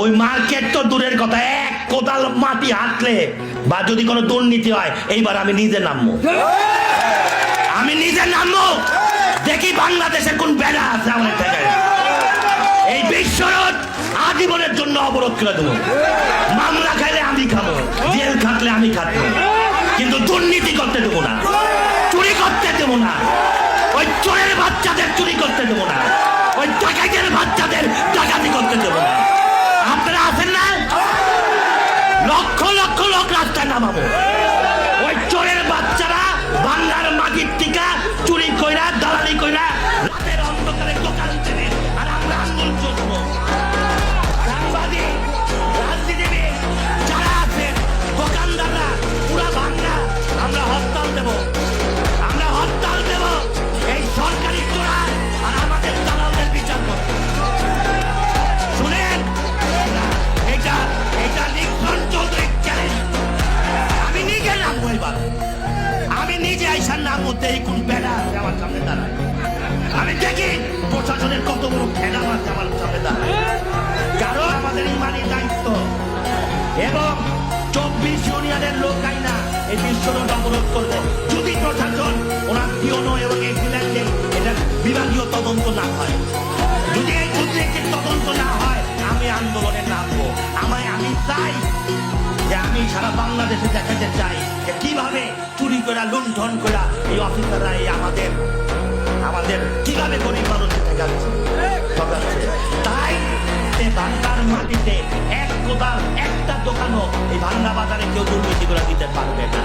ওই মার্কেট তো দূরের কথা, এক কোদাল মাটি হাঁটলে বা যদি কোনো দুর্নীতি হয়, এইবার আমি নিজে নামবো। আমি নিজে নামবো। দেখি বাংলাদেশে কোন বেড়া আছে আমার জায়গায় এই বিশ্বরোধ আজীবনের জন্য অবরোধ করে দেবো। মামলা খাইলে আমি খাব, জেল খাটলে আমি খাটবো। কিন্তু দুর্নীতি করতে দেবো না, চুরি করতে দেবো না। ওই চোরের বাচ্চাদের চুরি করতে দেবো না। নামাবো। নামবো আমি নিজে আইসার নাম মধ্যে এই কোন বেড়া আমার সামনে দাঁড়ায়। আমি দেখি প্রশাসনের কত বড় খেলা আছে আমার সামনে দাঁড়ায়। কারণ আমাদের ইমানি দায়িত্ব। এবং চব্বিশ ইউনিয়নের লোক আইনা এই বিশ্বরোড অবরোধ করবে যদি প্রশাসন ওনার পিওনো এবং এই ফিল্যান্ডে এটা বিভাগীয় তদন্ত না হয়। যদি এই দুর্নীতির তদন্ত না হয়, আমি আন্দোলনে নামবো। আমায় আমি চাই সারা বাংলাদেশে দেখাতে চাই যে কীভাবে চুরি করা, লুণ্ঠন করা এই অফিসাররা এই আমাদের আমাদের কীভাবে গরিব মানুষ ঠেকাচ্ছে ঠকাচ্ছে। তাই সে বাংলার মাটিতে এক কোদাল, একটা দোকানও এই ভাঙ্গা বাজারে কেউ দুর্নীতি করে দিতে পারবে না।